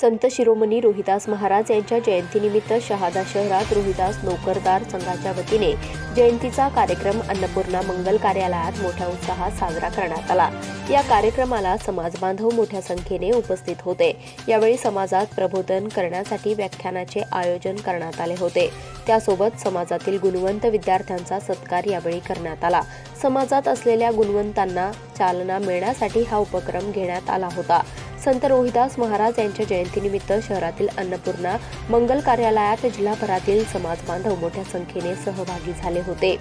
संत शिरोमणी रोहिदास महाराज यांच्या जयंतीनिमित्त शहादा शहरात रोहिदास नोकरदार संघाच्या वतीने जयंतीचा कार्यक्रम अन्नपूर्णा मंगल कार्यालयात मोठ्या उत्साहात साजरा करण्यात आला. या कार्यक्रमाला समाज बांधव मोठ्या संख्येने उपस्थित होते. यावेळी समाजात प्रबोधन करण्यासाठी व्याख्यानाचे आयोजन करण्यात आले होते. त्यासोबत समाजातील गुणवंत विद्यार्थ्यांचा सत्कार यावेळी करण्यात आला. समाजात असलेल्या गुणवंतांना चालना मिळण्यासाठी हा उपक्रम घेण्यात आला होता. संत रोहिदास महाराज यांच्या जयंतीनिमित्त शहरातील अन्नपूर्णा मंगल कार्यालयात जिल्हाभरातील समाज बांधव मोठ्या संख्येने सहभागी झाले होते.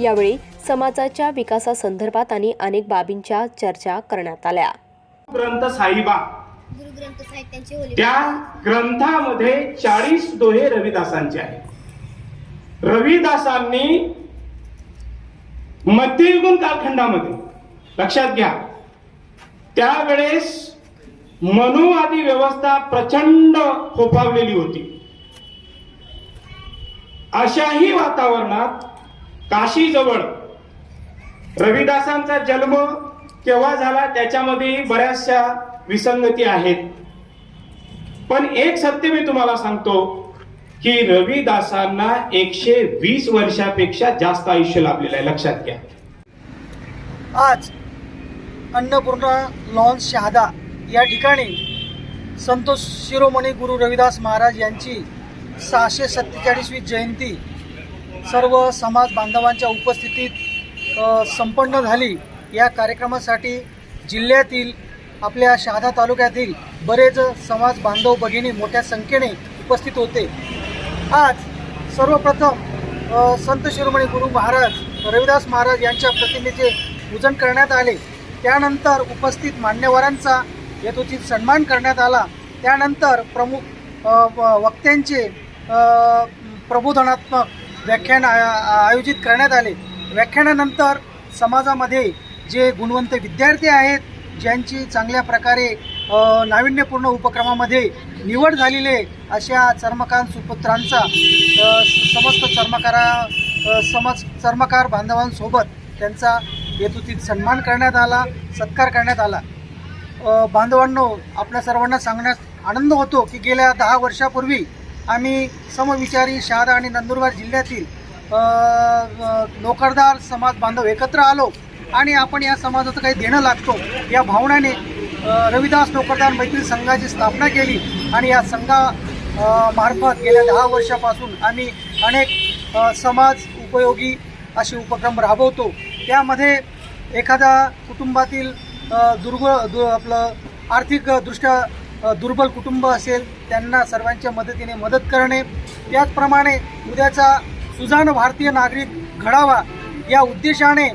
यावेळी समाजाच्या विकासासंदर्भात आणि अनेक बाबींच्या चर्चा करण्यात आल्या. ग्रंथ साहिबा. त्या ग्रंथामध्ये चाळीस दोहे रविदासांचे आहेत. रविदासांनी मध्ययुगीन कालखंडामध्ये. लक्षात घ्या. त्यावेळेस मनुवादी व्यवस्था प्रचंड फोफावलेली होती. अशाही वातावरणात काशीजवळ रविदासांचा जन्म केव्हा झाला त्याच्यामध्ये बऱ्याचशा विसंगती आहेत. पण एक सत्य मी तुम्हाला सांगतो. की रविदासांना एकशे वीस वर्षापेक्षा जास्त आयुष्य लाभलेलं आहे. लक्षात घ्या. आज अन्नपूर्णा लॉन्स शहादा या ठिकाणी संतोष शिरोमणी गुरु रविदास महाराज यांची सहाशे सत्तेचाळीसवी जयंती सर्व समाज बांधवांच्या उपस्थितीत संपन्न झाली. या कार्यक्रमासाठी जिल्ह्यातील आपल्या शहादा तालुक्यातील बरेच समाज बांधव भगिनी मोठ्या संख्येने उपस्थित होते. आज सर्वप्रथम संत शिरोमणी गुरु महाराज रविदास महाराज यांच्या प्रतिमेचे पूजन करण्यात आले. त्यानंतर उपस्थित मान्यवरांचा यथोचित सन्मान करण्यात आला. त्यानंतर प्रमुख व- वक्त्यांचे प्रबोधनात्मक व्याख्यान आयोजित करण्यात आले. व्याख्यानानंतर समाजामध्ये जे गुणवंत विद्यार्थी आहेत ज्यांची चांगल्या प्रकारे नाविन्यपूर्ण उपक्रमामध्ये निवड झालेले अशा चर्मकार सुपुत्रांचा समस्त चर्मकारा समज चर्मकार बांधवांसोबत त्यांचा हेतुतीत सन्मान करण्यात आला सत्कार करण्यात आला. बांधवांनो आपल्या सर्वांना सांगण्यास आनंद होतो की गेल्या दहा वर्षापूर्वी आम्ही समविचारी शहादा आणि नंदुरबार जिल्ह्यातील नोकरदार समाज बांधव एकत्र आलो आणि आपण या समाजाचं काही देणं लागतो या भावनाने रविदास नोकरदार मैत्री संघाची स्थापना केली आणि या संघा मार्फत गेल्या दहा वर्षापासून आम्ही अनेक समाज उपयोगी असे उपक्रम राबवतो. त्यामध्ये एखादा कुटुंबातील अ, दुर्बळ दु आपलं आर्थिकदृष्ट्या दुर्बल कुटुंब असेल त्यांना सर्वांच्या मदतीने मदत करणे. त्याचप्रमाणे उद्याचा सुजाण भारतीय नागरिक घडावा या उद्देशाने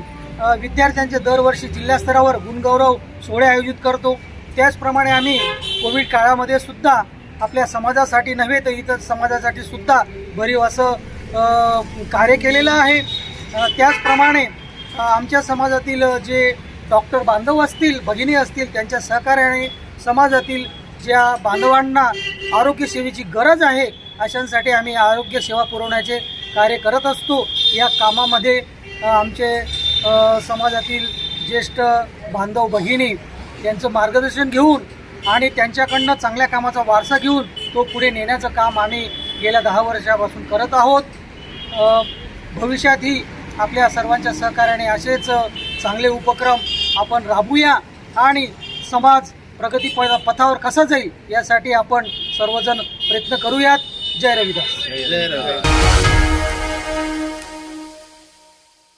विद्यार्थ्यांचे दरवर्षी जिल्हास्तरावर गुणगौरव सोहळे आयोजित करतो. त्याचप्रमाणे आम्ही कोविड काळामध्ये सुद्धा आपल्या समाजासाठी नव्हे तर इतर समाजासाठी सुद्धा भरीव असं कार्य केलेलं आहे. त्याचप्रमाणे आमच्या समाजातील जे डॉक्टर बांधव असतील भगिनी असतील त्यांच्या सहकार्याने समाजातील ज्या बांधवांना आरोग्य सेवेची गरज आहे अशांसाठी आम्ही आरोग्य सेवा पुरवण्याचे कार्य करत असतो. या कामामध्ये आमचे समाजातील ज्येष्ठ बांधव भगिनी यांचं मार्गदर्शन घेऊन आणि त्यांच्याकडनं चांगल्या कामाचा वारसा घेऊन तो पुढे नेण्याचं काम आम्ही गेल्या दहा वर्षापासून करत आहोत. भविष्यातही आपल्या सर्वांच्या सहकार्याने असेच चांगले उपक्रम आपण राबूया आणि समाज प्रगती पथावर कसा जाईल यासाठी आपण सर्वजण प्रयत्न करूयात. जय रविदास.